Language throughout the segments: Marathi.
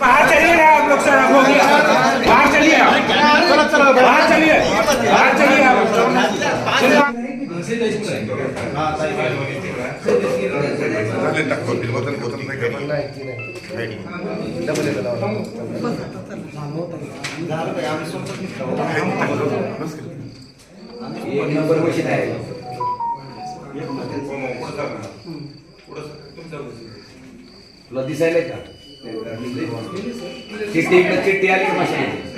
बाहर चलिए ना आप लोग सर हो गया बाहर चलिए आप। बाहर चलिए। बाहर चलिए। आप करणार नाही. बस केलं. तुला दिसायला का चिठ्ठी इकडे चिठ्ठी आली का मशालीची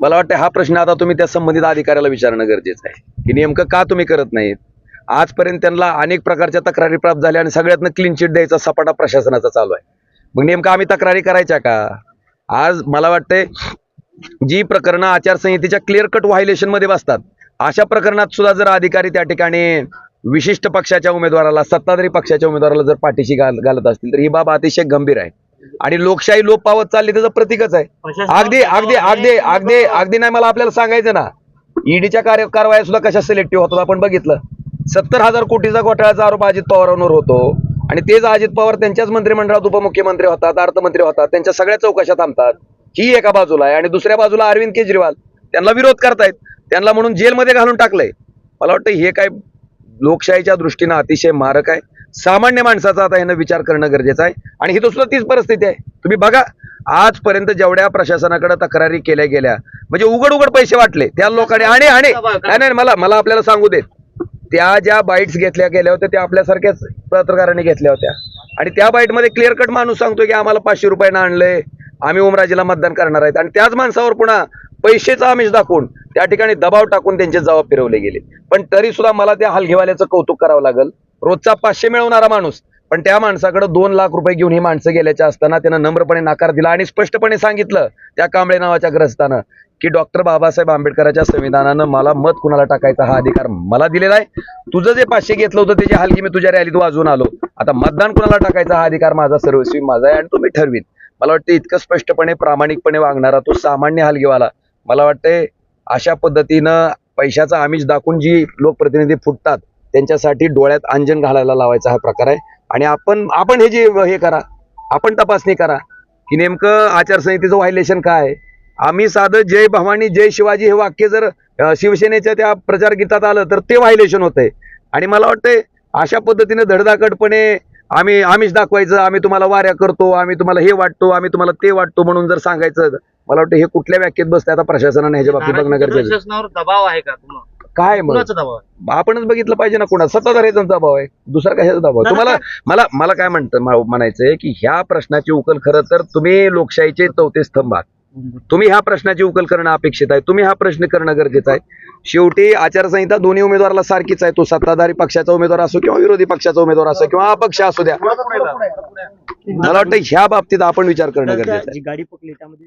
मला वाटतं हा प्रश्न आता तुम्ही त्या संबंधित अधिकाऱ्याला विचारणं गरजेचं आहे. की नेमकं का तुम्ही करत नाहीत? आजपर्यंत त्यांना अनेक प्रकारच्या तक्रारी प्राप्त झाल्या आणि सगळ्यातनं क्लीन चिट द्यायचा सपाटा प्रशासनाचा चालू आहे. मग नेमकं आम्ही तक्रारी करायच्या का? आज मला वाटतंय जी प्रकरणं आचारसंहितेच्या क्लिअर कटमध्ये बसतात अशा प्रकरणात सुद्धा जर अधिकारी त्या ठिकाणी विशिष्ट पक्षाच्या उमेदवाराला सत्ताधारी पक्षाच्या उमेदवाराला जर पाठीशी घाल घालत असतील तर ही बाब अतिशय गंभीर आहे. आणि लोकशाही लोप पावत चालली त्याचं प्रतीकच आहे. अगदी अगदी अगदी अगदी अगदी नाही मला आपल्याला सांगायचं ना. ईडीच्या कार्य कारवाया सुद्धा कशा सिलेक्टिव्ह होतात? आपण बघितलं. सत्तर हजार कोटीचा घोटाळ्याचा आरोप अजित पवारांवर होतो. आणि तेच अजित पवार त्यांच्याच मंत्रिमंडळात उपमुख्यमंत्री होतात अर्थमंत्री होतात त्यांच्या सगळ्या चौकशा थांबतात. ही एका बाजूला आहे. आणि दुसऱ्या बाजूला अरविंद केजरीवाल. त्यांना विरोध करतायत. त्यांना म्हणून जेलमध्ये घालून टाकलंय. मला वाटतं हे काय लोकशाहीच्या दृष्टीनं अतिशय मारक आहे. सामान्य माणसाचा आता यानं विचार करणं गरजेचं आहे. आणि ही तो सुद्धा तीच परिस्थिती आहे. तुम्ही बघा आजपर्यंत जेवढ्या प्रशासनाकडे तक्रारी केल्या गेल्या म्हणजे उघड उघड पैसे वाटले त्या लोकांनी. आणि आणि नाही नाही मला मला आपल्याला सांगू देत. त्या ज्या बाईट्स घेतल्या गेल्या होत्या त्या आपल्यासारख्याच पत्रकारांनी घेतल्या होत्या. आणि त्या बाईटमध्ये क्लिअर कट माणूस सांगतो की आम्हाला पाचशे रुपयानं आणलंय आम्ही उमराजीला मतदान करणार आहेत. आणि त्याच माणसावर पुन्हा पैसेचा आमिष दाखवून त्या ठिकाणी दबाव टाकून त्यांचे जबाब फिरवले गेले. पण तरी सुद्धा मला त्या हालघेवाल्याचं कौतुक करावं लागेल. रोजचा पाचशे मिळवणारा माणूस. पण त्या माणसाकडे दोन लाख रुपये घेऊन ही माणसं गेल्याच्या असताना त्यानं नम्रपणे नकार दिला आणि स्पष्टपणे सांगितलं त्या कांबळे नावाच्या ग्रस्तानं की डॉक्टर बाबासाहेब आंबेडकरांच्या संविधानानं मला मत कुणाला टाकायचा हा अधिकार मला दिलेला आहे. तुझं जे पाचशे घेतलं होतं त्याची हलगी मी तुझ्या रॅलीत वाजवून आलो आता मतदान कुणाला टाकायचा हा अधिकार माझा सर्वस्वी माझा आहे आणि तो मी ठरवीन. मला वाटतं इतकं स्पष्टपणे प्रामाणिकपणे वागणारा तो सामान्य हलगीवाला. मला वाटतंय अशा पद्धतीनं पैशाचं आमिष दाखवून जी लोकप्रतिनिधी फुटतात त्यांच्यासाठी डोळ्यात अंजन घालायला लावायचा हा प्रकार आहे. आणि आपण आपण हे जे हे करा आपण तपासणी करा की नेमकं आचारसंहितेचं व्हायलेशन काय आहे. आम्ही साधं जय भवानी जय शिवाजी हे वाक्य जर शिवसेनेच्या त्या प्रचार गीतात आलं तर ते व्हायलेशन होतंय. आणि मला वाटतंय अशा पद्धतीने धडधाकटपणे आम्ही आमिष दाखवायचं आम्ही तुम्हाला वाऱ्या करतो आम्ही तुम्हाला हे वाटतो आम्ही तुम्हाला ते वाटतो म्हणून जर सांगायचं मला वाटतं हे कुठल्या व्याख्येत बसतं आता प्रशासनाने ह्याच्या बाबतीत बघणं गरजेचं दबाव आहे का तुम्हाला? काय मग? कुणाचा आपणच बघितलं पाहिजे ना कोणा सत्ताधाऱ्यांचा दबाव आहे. दुसरा कशाचा दबाव आहे? तुम्हाला मला मला काय म्हणतं मा- म्हणायचंय की ह्या प्रश्नाची उकल खरं तर तुम्ही लोकशाहीचे चौथे स्तंभ आहात. तुम्ही ह्या प्रश्नाची उकल करणं अपेक्षित आहे. तुम्ही हा प्रश्न करणं गरजेचं आहे. शेवटी आचारसंहिता दोन्ही उमेदवाराला सारखीच आहे. तो सत्ताधारी पक्षाचा उमेदवार असो किंवा विरोधी पक्षाचा उमेदवार असो किंवा अपक्ष असू द्या. मला वाटतं ह्या बाबतीत आपण विचार करणं गरजेचं आहे. जी गाडी पकडली त्यामध्ये